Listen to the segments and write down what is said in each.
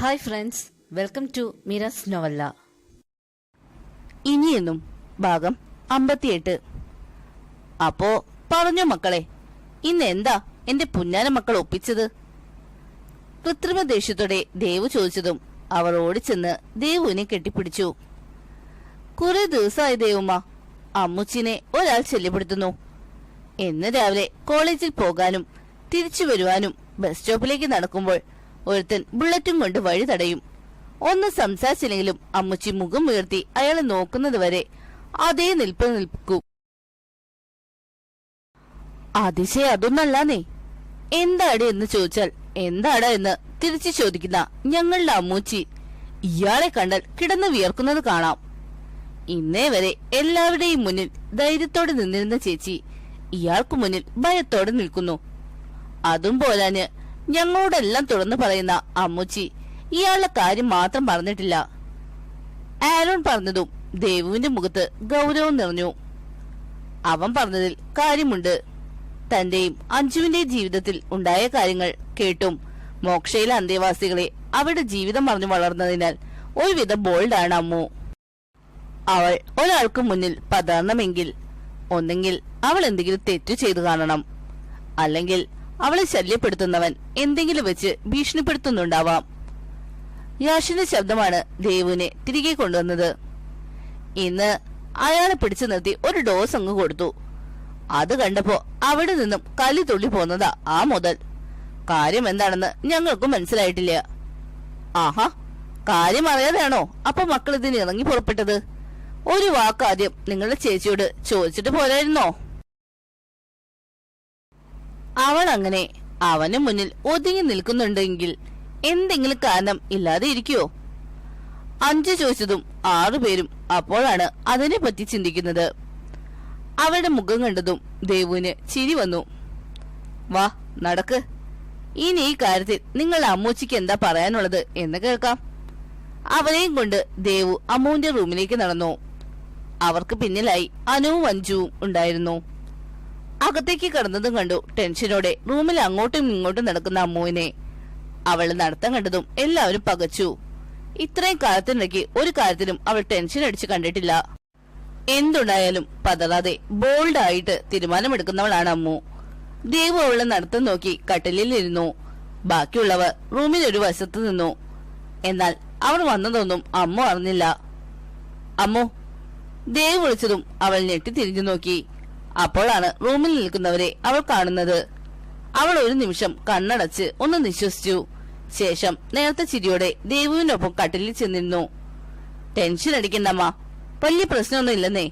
Hi friends welcome to Miras novella ഇനിയെന്നും ഭാഗം അമ്പത്തിയെട്ട്. അപ്പോ പറഞ്ഞു മക്കളെ ഇന്ന് എന്താ എന്റെ പുന്നാന മക്കൾ ഒപ്പിച്ചത്? കൃത്രിമ ദേഷ്യത്തോടെ ദേവു ചോദിച്ചതും അവർ ഓടിച്ചെന്ന് ദേവുവിനെ കെട്ടിപ്പിടിച്ചു. കുറെ ദിവസമായി ദേവുമ്മ അമ്മുച്ചിനെ ഒരാൾ ശല്യപ്പെടുത്തുന്നു. എന്ന് രാവിലെ കോളേജിൽ പോകാനും തിരിച്ചു വരുവാനും ബസ് സ്റ്റോപ്പിലേക്ക് നടക്കുമ്പോൾ ഒരുത്തൻ ബുള്ളറ്റും കൊണ്ട് വഴി തടയും. ഒന്ന് സംസാരിച്ചില്ലെങ്കിലും അമ്മച്ചി മുഖം ഉയർത്തി അയാളെ നോക്കുന്നത് വരെ അതേ നിൽപ്പ് നിൽക്കൂ. അതിശയ അതൊന്നല്ലാന്നേ എന്താടി എന്ന് ചോദിച്ചാൽ എന്താടാ എന്ന് തിരിച്ചു ചോദിക്കുന്ന ഞങ്ങളുടെ അമ്മൂച്ചി ഇയാളെ കണ്ടാൽ കിടന്ന് വിയർക്കുന്നത് കാണാം. ഇന്നേ വരെ എല്ലാവരുടെയും മുന്നിൽ ധൈര്യത്തോടെ നിന്നിരുന്ന ചേച്ചി ഇയാൾക്ക് മുന്നിൽ ഭയത്തോടെ നിൽക്കുന്നു. അതും പോലാന് ഞങ്ങളോടെല്ലാം തുറന്നു പറയുന്ന അമ്മുച്ചി ഇയാളുടെ കാര്യം മാത്രം പറഞ്ഞിട്ടില്ല. ആരോൺ പറഞ്ഞതും ദേവുവിന്റെ മുഖത്ത് ഗൗരവം നിറഞ്ഞു. അവൻ പറഞ്ഞതിൽ കാര്യമുണ്ട്. തന്റെയും അഞ്ജുവിന്റെയും ജീവിതത്തിൽ ഉണ്ടായ കാര്യങ്ങൾ കേട്ടും മോക്ഷയിലെ അന്തേവാസികളെ അവരുടെ ജീവിതം പറഞ്ഞു വളർന്നതിനാൽ ഒരുവിധ ബോൾഡാണ് അമ്മു. അവൾ ഒരാൾക്ക് മുന്നിൽ പതറണമെങ്കിൽ ഒന്നെങ്കിൽ അവൾ എന്തെങ്കിലും തെറ്റു ചെയ്തു കാണണം. അല്ലെങ്കിൽ അവളെ ശല്യപ്പെടുത്തുന്നവൻ എന്തെങ്കിലും വെച്ച് ഭീഷണിപ്പെടുത്തുന്നുണ്ടാവാം. യാഷിന്റെ ശബ്ദമാണ് ദേവുവിനെ തിരികെ കൊണ്ടുവന്നത്. ഇന്ന് അയാളെ പിടിച്ചു നിർത്തി ഒരു ഡോസ് അങ്ങ് കൊടുത്തു. അത് കണ്ടപ്പോ അവിടെ നിന്നും കലി തുള്ളി പോന്നതാ ആ മുതൽ. കാര്യം എന്താണെന്ന് ഞങ്ങൾക്കും മനസ്സിലായിട്ടില്ല. ആഹാ കാര്യം അറിയാതെയാണോ? അപ്പൊ മക്കൾ ഇതിന് ഇറങ്ങി പുറപ്പെട്ടത്? ഒരു വാക്കാദ്യം നിങ്ങളുടെ ചേച്ചിയോട് ചോദിച്ചിട്ട് പോരായിരുന്നോ? അവൾ അങ്ങനെ അവന് മുന്നിൽ ഒതുങ്ങി നിൽക്കുന്നുണ്ടെങ്കിൽ എന്തെങ്കിലും കാരണം ഇല്ലാതെ ഇരിക്കുവോ? അഞ്ചു ചോദിച്ചതും ആറുപേരും അപ്പോഴാണ് അതിനെപ്പറ്റി ചിന്തിക്കുന്നത്. അവളുടെ മുഖം കണ്ടതും ദേവുവിന് ചിരി വന്നു. വാ നടക്ക്. ഇനി ഈ കാര്യത്തിൽ നിങ്ങൾ അമ്മൂച്ചിക്ക് എന്താ പറയാനുള്ളത് എന്ന് കേൾക്കാം. അവനെയും കൊണ്ട് ദേവു അമ്മുവിന്റെ റൂമിലേക്ക് നടന്നു. അവർക്ക് പിന്നിലായി അനുവും അഞ്ചുവും ഉണ്ടായിരുന്നു. അകത്തേക്ക് കടന്നതും കണ്ടു. ടെൻഷനോടെ റൂമിൽ അങ്ങോട്ടും ഇങ്ങോട്ടും നടക്കുന്ന അമ്മുവിനെ. അവൾ നടത്തം കണ്ടതും എല്ലാവരും പകച്ചു. ഇത്രയും കാലത്തിനിടയ്ക്ക് ഒരു കാര്യത്തിലും അവൾ ടെൻഷൻ അടിച്ചു കണ്ടിട്ടില്ല. എന്തുണ്ടായാലും പതറാതെ ബോൾഡ് ആയിട്ട് തീരുമാനമെടുക്കുന്നവളാണ് അമ്മു. ദേവു അവളെ നടത്തം നോക്കി കട്ടിലിൽ ഇരുന്നു. ബാക്കിയുള്ളവർ റൂമിൽ ഒരു വശത്ത് നിന്നു. എന്നാൽ അവർ വന്നതൊന്നും അമ്മു അറിഞ്ഞില്ല. അമ്മു ദേവ് വിളിച്ചതും അവൾ ഞെട്ടി തിരിഞ്ഞു നോക്കി. അപ്പോഴാണ് റൂമിൽ നിൽക്കുന്നവരെ അവൾ കാണുന്നത്. അവൾ ഒരു നിമിഷം കണ്ണടച്ച് ഒന്ന് നിശ്വസിച്ചു. ശേഷം നേരത്തെ ചിരിയോടെ ദേവുവിനൊപ്പം കട്ടിലിൽ ചെന്നിരുന്നു. ടെൻഷൻ അടിക്കണ്ടമ്മ. വലിയ പ്രശ്നമൊന്നും ഇല്ലെന്നേ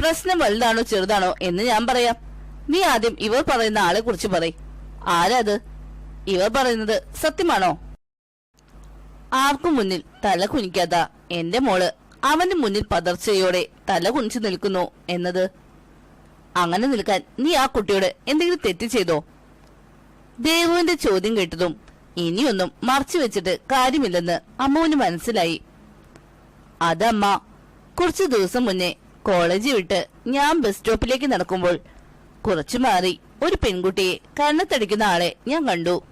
പ്രശ്നം വലുതാണോ ചെറുതാണോ എന്ന് ഞാൻ പറയാം. നീ ആദ്യം ഇവർ പറയുന്ന ആളെ കുറിച്ച് പറയും ആരാത് ഇവർ പറയുന്നത് സത്യമാണോ? ആർക്കും മുന്നിൽ തല കുനിക്കാത്ത എന്റെ മോൾ അവന്റെ മുന്നിൽ പതർച്ചയോടെ തല കുനിച്ചു നിൽക്കുന്നു എന്നത് അങ്ങനെ നിൽക്കാൻ നീ ആ കുട്ടിയോട് എന്തെങ്കിലും തെറ്റ് ചെയ്തോ? ദേവുവിന്റെ ചോദ്യം കേട്ടതും ഇനിയൊന്നും മറച്ചു വെച്ചിട്ട് കാര്യമില്ലെന്ന് അമ്മുവിന് മനസ്സിലായി. അതമ്മ കുറച്ചു ദിവസം മുന്നേ കോളേജ് വിട്ട് ഞാൻ ബസ് സ്റ്റോപ്പിലേക്ക് നടക്കുമ്പോൾ കുറച്ചു മാറി ഒരു പെൺകുട്ടിയെ കണ്ണത്തടിക്കുന്ന ആളെ ഞാൻ കണ്ടു.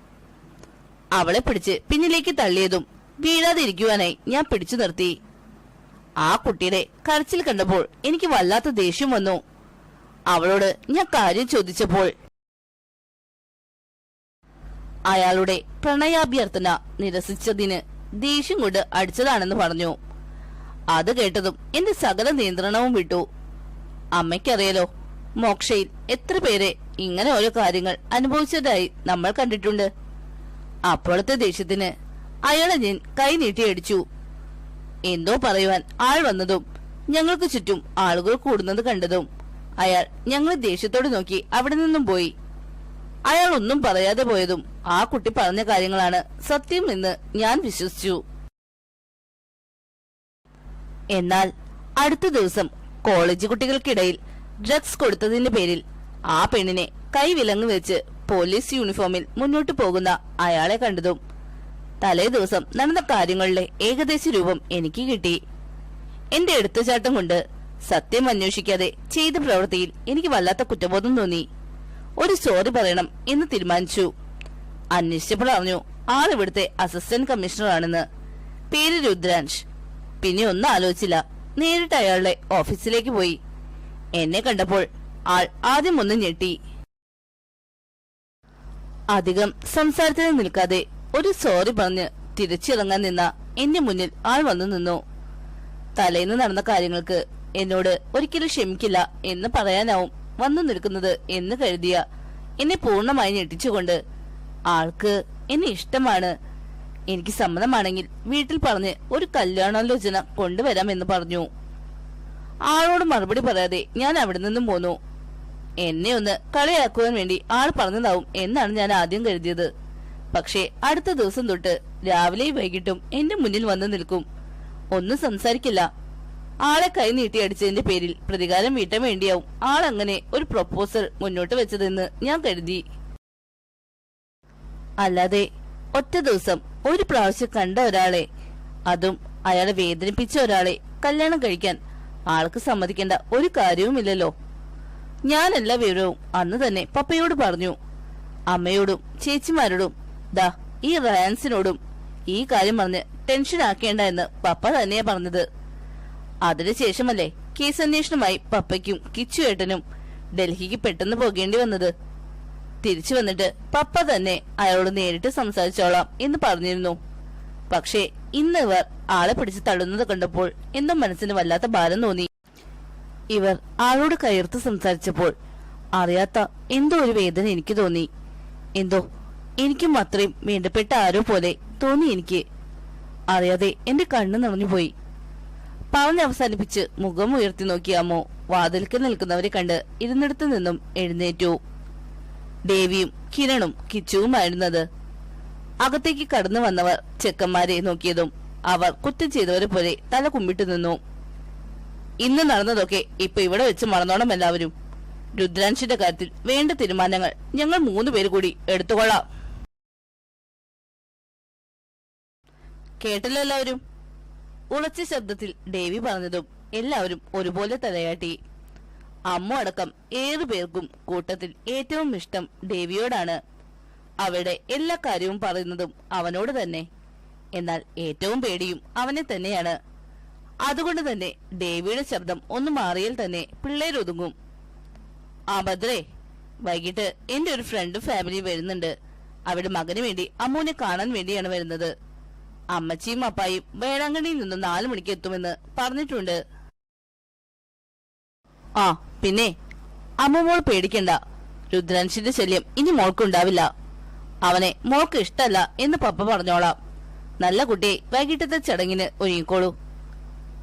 അവളെ പിടിച്ച് പിന്നിലേക്ക് തള്ളിയതും വീഴാതിരിക്കുവാനായി ഞാൻ പിടിച്ചു നിർത്തി. ആ കുട്ടിയുടെ കരച്ചിൽ കണ്ടപ്പോൾ എനിക്ക് വല്ലാത്ത ദേഷ്യം വന്നു. അവളോട് ഞാൻ കാര്യം ചോദിച്ചപ്പോൾ അയാളുടെ പ്രണയാഭ്യർത്ഥന നിരസിച്ചതിന് ദേഷ്യം കൊണ്ട് അടിച്ചതാണെന്ന് പറഞ്ഞു. അത് കേട്ടതും എന്റെ സകല നിയന്ത്രണവും വിട്ടു. അമ്മയ്ക്കറിയാലോ മോക്ഷയിൽ എത്ര പേരെ ഇങ്ങനെ ഓരോ കാര്യങ്ങൾ അനുഭവിച്ചതായി നമ്മൾ കണ്ടിട്ടുണ്ട്. അപ്പോഴത്തെ ദേഷ്യത്തിന് അയാളെ ഞാൻ കൈ നീട്ടിയടിച്ചു എന്തോ പറയുവാൻ ആൾ വന്നതും ഞങ്ങൾക്ക് ചുറ്റും ആളുകൾ കൂടുന്നത് കണ്ടതും അയാൾ ഞങ്ങൾ ദേഷ്യത്തോട് നോക്കി അവിടെ നിന്നും പോയി. അയാൾ ഒന്നും പറയാതെ പോയതും ആ കുട്ടി പറഞ്ഞ കാര്യങ്ങളാണ് സത്യം എന്ന് ഞാൻ വിശ്വസിച്ചു. എന്നാൽ അടുത്ത ദിവസം കോളേജ് കുട്ടികൾക്കിടയിൽ ഡ്രഗ്സ് കൊടുത്തതിന്റെ പേരിൽ ആ പെണ്ണിനെ കൈവിലങ്ങ് വെച്ച് പോലീസ് യൂണിഫോമിൽ മുന്നോട്ട് പോകുന്ന അയാളെ കണ്ടതും തലേ ദിവസം നടന്ന കാര്യങ്ങളുടെ ഏകദേശ രൂപം എനിക്ക് കിട്ടി. എന്റെ എടുത്തുചാട്ടം കൊണ്ട് സത്യം അന്വേഷിക്കാതെ ചെയ്ത പ്രവൃത്തിയിൽ എനിക്ക് വല്ലാത്ത കുറ്റബോധം തോന്നി. ഒരു സോറി പറയണം എന്ന് തീരുമാനിച്ചു. അന്വേഷിച്ചപ്പോൾ അറിഞ്ഞു ആൾ ഇവിടുത്തെ അസിസ്റ്റന്റ് കമ്മീഷണർ ആണെന്ന്. പേര് രുദ്രാൻഷ്. പിന്നെ ഒന്നും ആലോചിച്ചില്ല. നേരിട്ട് അയാളുടെ ഓഫീസിലേക്ക് പോയി. എന്നെ കണ്ടപ്പോൾ ആൾ ആദ്യം ഒന്ന് ഞെട്ടി. അധികം സംസാരത്തിന് നിൽക്കാതെ ഒരു സോറി പറഞ്ഞ് തിരിച്ചിറങ്ങാൻ നിന്ന എന്റെ മുന്നിൽ ആൾ വന്നു നിന്നു. തലേന്ന് നടന്ന കാര്യങ്ങൾക്ക് എന്നോട് ഒരിക്കലും ക്ഷമിക്കില്ല എന്ന് പറയാനാവും വന്നു നിൽക്കുന്നത് എന്ന് കരുതിയ. എന്നെ പൂർണമായി ഞെട്ടിച്ചുകൊണ്ട് ആൾക്ക് എന്നെ ഇഷ്ടമാണ്. എനിക്ക് സമ്മതമാണെങ്കിൽ വീട്ടിൽ പറഞ്ഞ് ഒരു കല്യാണാലോചന കൊണ്ടുവരാം എന്ന് പറഞ്ഞു. ആളോട് മറുപടി പറയാതെ ഞാൻ അവിടെ നിന്നും പോന്നു. എന്നെ ഒന്ന് കളിയാക്കുവാൻ വേണ്ടി ആൾ പറഞ്ഞതാവും എന്നാണ് ഞാൻ ആദ്യം കരുതിയത്. പക്ഷേ അടുത്ത ദിവസം തൊട്ട് രാവിലെയും വൈകിട്ടും എന്റെ മുന്നിൽ വന്നു നിൽക്കും. ഒന്നും സംസാരിക്കില്ല. ആളെ കൈ നീട്ടിയടിച്ചതിന്റെ പേരിൽ പ്രതികാരം വീട്ടാൻ വേണ്ടിയാവും. ആളങ്ങനെ ഒരു പ്രൊപ്പോസൽ മുന്നോട്ട് വെച്ചതെന്ന് ഞാൻ കരുതി. അല്ലാതെ ഒറ്റ ദിവസം ഒരു പ്രാവശ്യം കണ്ട ഒരാളെ അതും അയാളെ വേദനിപ്പിച്ച ഒരാളെ കല്യാണം കഴിക്കാൻ ആൾക്ക് സമ്മതിക്കേണ്ട ഒരു കാര്യവുമില്ലല്ലോ. ഞാൻ എല്ലാ വിവരവും അന്ന് തന്നെ പപ്പയോട് പറഞ്ഞു. അമ്മയോടും ചേച്ചിമാരോടും ദാ ഈ റയാൻസിനോടും ഈ കാര്യം പറഞ്ഞ് ടെൻഷൻ ആക്കേണ്ട എന്ന് പപ്പ തന്നെയാ പറഞ്ഞത്. അതിനുശേഷമല്ലേ കേസ് അന്വേഷണമായി പപ്പയ്ക്കും കിച്ചു ഏട്ടനും ഡൽഹിക്ക് പെട്ടെന്ന് പോകേണ്ടി വന്നത്. തിരിച്ചു വന്നിട്ട് പപ്പ തന്നെ അയാളോട് നേരിട്ട് സംസാരിച്ചോളാം എന്ന് പറഞ്ഞിരുന്നു. പക്ഷേ ഇന്ന് ഇവർ ആളെ പിടിച്ച് തള്ളുന്നത് കണ്ടപ്പോൾ എന്തോ മനസ്സിന് വല്ലാത്ത ഭാരം തോന്നി. ഇവർ ആളോട് കയർത്ത് സംസാരിച്ചപ്പോൾ അറിയാത്ത എന്തോ ഒരു വേദന എനിക്ക് തോന്നി. എന്തോ എനിക്കും അത്രയും വേണ്ടപ്പെട്ട ആരോ പോലെ തോന്നി എനിക്ക്. അറിയാതെ എന്റെ കണ്ണ് നിറഞ്ഞുപോയി. അവസാനിപ്പിച്ച് മുഖം ഉയർത്തി നോക്കിയ അമ്മു വാതിൽക്ക് നിൽക്കുന്നവരെ കണ്ട് ഇരുന്നിടത്തു നിന്നും എഴുന്നേറ്റു. ദേവിയും കിരണും കിച്ചുവുമായിരുന്നത്. അകത്തേക്ക് കടന്നു വന്നവർ ചെക്കന്മാരെ നോക്കിയതും അവർ കുറ്റം ചെയ്തവരെ പോലെ തല കുമ്പിട്ട് നിന്നു. ഇന്ന് നടന്നതൊക്കെ ഇപ്പൊ ഇവിടെ വെച്ച് മറന്നോണം എല്ലാവരും. രുദ്രാൻഷിന്റെ കാര്യത്തിൽ വേണ്ട തീരുമാനങ്ങൾ ഞങ്ങൾ മൂന്ന് പേര് കൂടി എടുത്തുകൊള്ളാം. കേട്ടല്ലോ എല്ലാവരും? ഉളച്ച ശബ്ദത്തിൽ ദേവി പറഞ്ഞതും എല്ലാവരും ഒരുപോലെ തലയാട്ടി. അമ്മ അടക്കം ഏറു പേർക്കും കൂട്ടത്തിൽ ഏറ്റവും ഇഷ്ടം ദേവിയോടാണ്. അവരുടെ എല്ലാ കാര്യവും പറയുന്നതും അവനോട് തന്നെ. എന്നാൽ ഏറ്റവും പേടിയും അവനെ തന്നെയാണ്. അതുകൊണ്ട് തന്നെ ദേവിയുടെ ശബ്ദം ഒന്ന് മാറിയാൽ തന്നെ പിള്ളേരൊതുങ്ങും. ആ ഭദ്രേ വൈകിട്ട് എന്റെ ഒരു ഫ്രണ്ട് ഫാമിലി വരുന്നുണ്ട്. അവിടെ മകന് വേണ്ടി അമ്മൂനെ കാണാൻ വേണ്ടിയാണ് വരുന്നത്. അമ്മച്ചിയും അപ്പായും വേളാങ്കണ്ണിയിൽ നിന്ന് നാലു മണിക്ക് എത്തുമെന്ന് പറഞ്ഞിട്ടുണ്ട്. ആ പിന്നെ അമ്മ മോൾ പേടിക്കണ്ട. രുദ്രാൻഷിന്റെ ശല്യം ഇനി മോൾക്കുണ്ടാവില്ല. അവനെ മോൾക്ക് ഇഷ്ടല്ല എന്ന് പപ്പ പറഞ്ഞോളാം. നല്ല കുട്ടിയെ വൈകിട്ടത്തെ ചടങ്ങിന് ഒരുങ്ങിക്കോളൂ.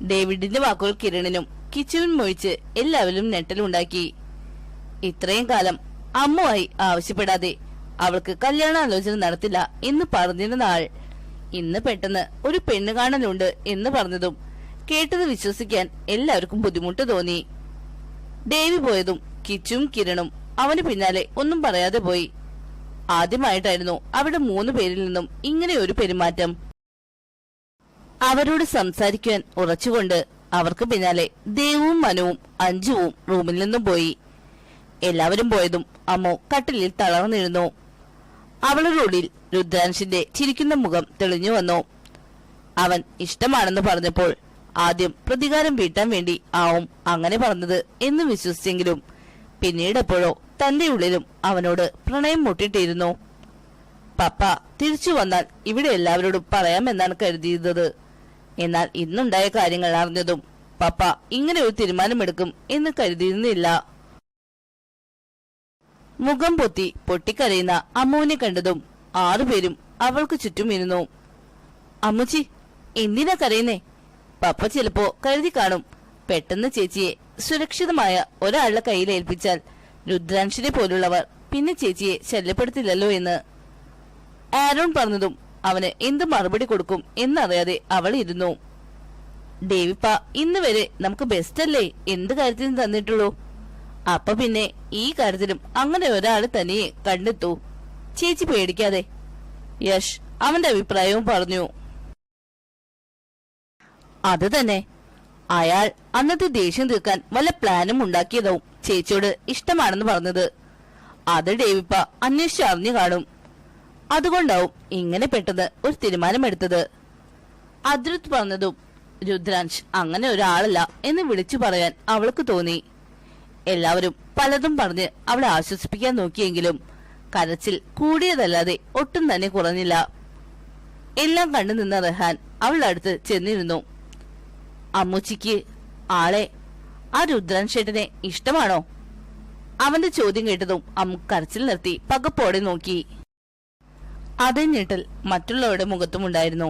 ഡേവിഡിന്റെ വാക്കുകൾ കിരണിനും കിച്ചുവിൻ മൊഴിച്ച് എല്ലാവരും ഞെട്ടലുണ്ടാക്കി ഇത്രയും കാലം അമ്മുവായി ആവശ്യപ്പെടാതെ അവൾക്ക് കല്യാണാലോചന നടത്തില്ല എന്ന് പറഞ്ഞിരുന്ന ആൾ ഇന്ന് പെട്ടെന്ന് ഒരു പെണ്ണ് കാണലുണ്ട് എന്ന് പറഞ്ഞതും കേട്ടത് വിശ്വസിക്കാൻ എല്ലാവർക്കും ബുദ്ധിമുട്ട് തോന്നി. ദേവി പോയതും കിച്ചും കിരണും അവന് പിന്നാലെ ഒന്നും പറയാതെ പോയി. ആദ്യമായിട്ടായിരുന്നു അവിടെ മൂന്ന് പേരിൽ നിന്നും ഇങ്ങനെ ഒരു പെരുമാറ്റം. അവരോട് സംസാരിക്കാൻ ഉറച്ചുകൊണ്ട് അവർക്ക് പിന്നാലെ ദേവും മനുവും അഞ്ജുവും റൂമിൽ നിന്നും പോയി. എല്ലാവരും പോയതും അമ്മോ കട്ടിലിൽ തളർന്നിരുന്നു. അവളുടെ ഉള്ളിൽ രുദ്രാൻഷിന്റെ ചിരിക്കുന്ന മുഖം തെളിഞ്ഞു വന്നു. അവൻ ഇഷ്ടമാണെന്ന് പറഞ്ഞപ്പോൾ ആദ്യം പ്രതികാരം വീട്ടാൻ വേണ്ടി ആവും അങ്ങനെ പറഞ്ഞത് എന്ന് വിശ്വസിച്ചെങ്കിലും പിന്നീട് എപ്പോഴോ തന്റെ ഉള്ളിലും അവനോട് പ്രണയം മുട്ടിട്ടിരുന്നു. പപ്പ തിരിച്ചു വന്നാൽ ഇവിടെ എല്ലാവരോടും പറയാമെന്നാണ് കരുതിയിരുന്നത്. എന്നാൽ ഇന്നുണ്ടായ കാര്യങ്ങൾ അറിഞ്ഞതും പപ്പ ഇങ്ങനെ ഒരു തീരുമാനമെടുക്കും എന്ന് കരുതിയിരുന്നില്ല. മുഖം പൊത്തി പൊട്ടിക്കരയുന്ന അമ്മുവിനെ കണ്ടതും ആറുപേരും അവൾക്ക് ചുറ്റും ഇരുന്നു. അമ്മുച്ചി എന്തിനാ കരയുന്നേ? പപ്പ ചിലപ്പോ കരുതി കാണും. പെട്ടെന്ന് ചേച്ചിയെ സുരക്ഷിതമായ ഒരാളുടെ കയ്യിൽ ഏൽപ്പിച്ചാൽ രുദ്രാംശിനെ പോലുള്ളവർ പിന്നെ ചേച്ചിയെ ശല്യപ്പെടുത്തില്ലല്ലോ എന്ന്. ആരോൺ പറഞ്ഞതും അവന് എന്ത് മറുപടി കൊടുക്കും എന്നറിയാതെ അവൾ ഇരുന്നു. ഡേവിപ്പ ഇന്ന് വരെ നമുക്ക് ബെസ്റ്റ് അല്ലേ? എന്ത് കാര്യത്തിനും തന്നിട്ടുള്ളൂ? അപ്പൊ പിന്നെ ഈ കാര്യത്തിലും അങ്ങനെ ഒരാൾ തനിയെ കണ്ടെത്തൂ. ചേച്ചി പേടിക്കാതെ. യശ് അവന്റെ അഭിപ്രായവും പറഞ്ഞു. അത് തന്നെ. അയാൾ അന്നത്തെ ദേഷ്യം തീർക്കാൻ വല്ല പ്ലാനും ഉണ്ടാക്കിയതാവും ചേച്ചിയോട് ഇഷ്ടമാണെന്ന് പറഞ്ഞത്. അത് ഡേവിപ്പ അന്വേഷിച്ച് അറിഞ്ഞു കാണും. അതുകൊണ്ടാവും ഇങ്ങനെ പെട്ടെന്ന് ഒരു തീരുമാനമെടുത്തത്. അദ്രുത് പറഞ്ഞതും രുദ്രാൻഷ് അങ്ങനെ ഒരാളല്ല എന്ന് വിളിച്ചു പറയാൻ അവൾക്ക് തോന്നി. എല്ലാവരും പലതും പറഞ്ഞ് അവളെ ആശ്വസിപ്പിക്കാൻ നോക്കിയെങ്കിലും കരച്ചിൽ കൂടിയതല്ലാതെ ഒട്ടും തന്നെ കുറഞ്ഞില്ല. എല്ലാം കണ്ടു നിന്ന റഹാൻ അവളുടെ അടുത്ത് ചെന്നിരുന്നു. അമ്മൂച്ചിക്ക് ആളെ ആ രുദ്രൻ രുദ്രാൻഷേട്ടനെ ഇഷ്ടമാണോ? അവന്റെ ചോദ്യം കേട്ടതും അമ്മു കരച്ചിൽ നിർത്തി പകപ്പോടെ നോക്കി. അതേ ഞെട്ടൽ മറ്റുള്ളവരുടെ മുഖത്തുമുണ്ടായിരുന്നു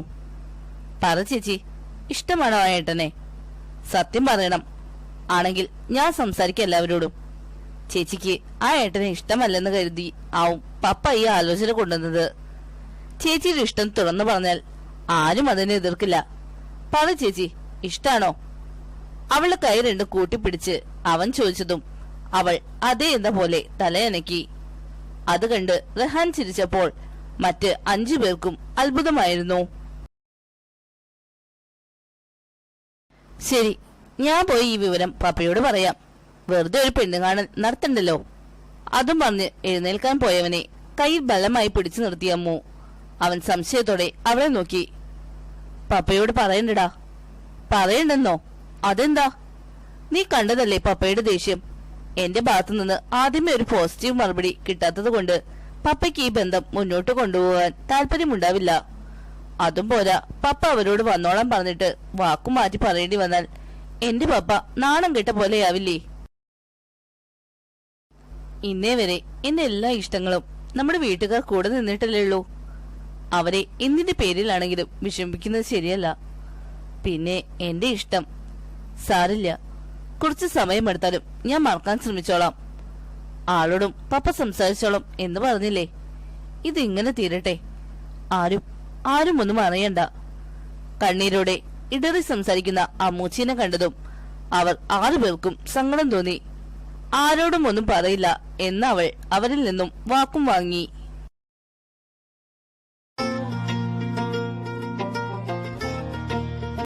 പറ ചേച്ചി ഇഷ്ടമാണോ ആ ഏട്ടനെ? സത്യം പറയണം ആണെങ്കിൽ ഞാൻ സംസാരിക്കാം എല്ലാവരോടും. ചേച്ചിക്ക് ആ ഏട്ടനെ ഇഷ്ടമല്ലെന്ന് കരുതി ആവും പപ്പ ഈ ആലോചന കൊണ്ടുവന്നത്. ചേച്ചിയുടെ ഇഷ്ടം തുറന്നു പറഞ്ഞാൽ ആരും അതിനെ എതിർക്കില്ല. പറ ചേച്ചി ഇഷ്ടാണോ? അവളുടെ കൈ രണ്ടും കൂട്ടിപ്പിടിച്ച് അവൻ ചോദിച്ചതും അവൾ അതേ എന്ന പോലെ തലയനക്കി. അത് കണ്ട് റഹാൻ ചിരിച്ചപ്പോൾ മറ്റ് അഞ്ചു പേർക്കും അത്ഭുതമായിരുന്നു. ശരി ഞാൻ പോയി ഈ വിവരം പപ്പയോട് പറയാം. വെറുതെ ഒരു പെണ്ണുകാണൽ നടത്തണ്ടല്ലോ. അതും പറഞ്ഞ് എഴുന്നേൽക്കാൻ പോയവനെ കൈ ബലമായി പിടിച്ചു നിർത്തിയ അമ്മു. അവൻ സംശയത്തോടെ അവളെ നോക്കി. പപ്പയോട് പറയണ്ടടാ. പറയണ്ടെന്നോ? അതെന്താ? നീ കണ്ടതല്ലേ പപ്പയുടെ ദേഷ്യം? എന്റെ ഭാഗത്തു നിന്ന് ആദ്യമേ ഒരു പോസിറ്റീവ് മറുപടി കിട്ടാത്തത് കൊണ്ട് പപ്പയ്ക്ക് ഈ ബന്ധം മുന്നോട്ട് കൊണ്ടുപോകാൻ താല്പര്യമുണ്ടാവില്ല. അതും പോരാ പപ്പ അവരോട് വന്നോളാൻ പറഞ്ഞിട്ട് വാക്കുമാറ്റി പറയേണ്ടി വന്നാൽ എന്റെ പപ്പ നാണം കെട്ട പോലെയാവില്ലേ? ഇന്നേ വരെ എന്റെ എല്ലാ ഇഷ്ടങ്ങളും നമ്മുടെ വീട്ടുകാർ കൂടെ നിന്നിട്ടല്ലേ ഉള്ളൂ. അവരെ എന്തിന്റെ പേരിലാണെങ്കിലും വിഷമിപ്പിക്കുന്നത് ശരിയല്ല. പിന്നെ എന്റെ ഇഷ്ടം സാരില്ല. കുറച്ച് സമയമെടുത്താലും ഞാൻ മറക്കാൻ ശ്രമിച്ചോളാം. ആളോടും പപ്പ സംസാരിച്ചോളാം എന്ന് പറഞ്ഞില്ലേ? ഇതിങ്ങനെ തീരട്ടെ. ആരും ആരും ഒന്നും അറിയണ്ട. കണ്ണീരോടെ ഇടറി സംസാരിക്കുന്ന അമ്മൂച്ചീനെ കണ്ടതും അവർ ആറുപേർക്കും സങ്കടം തോന്നി. ആരോടും ഒന്നും പറയില്ല എന്ന് അവൾ അവരിൽ നിന്നും വാക്കും വാങ്ങി.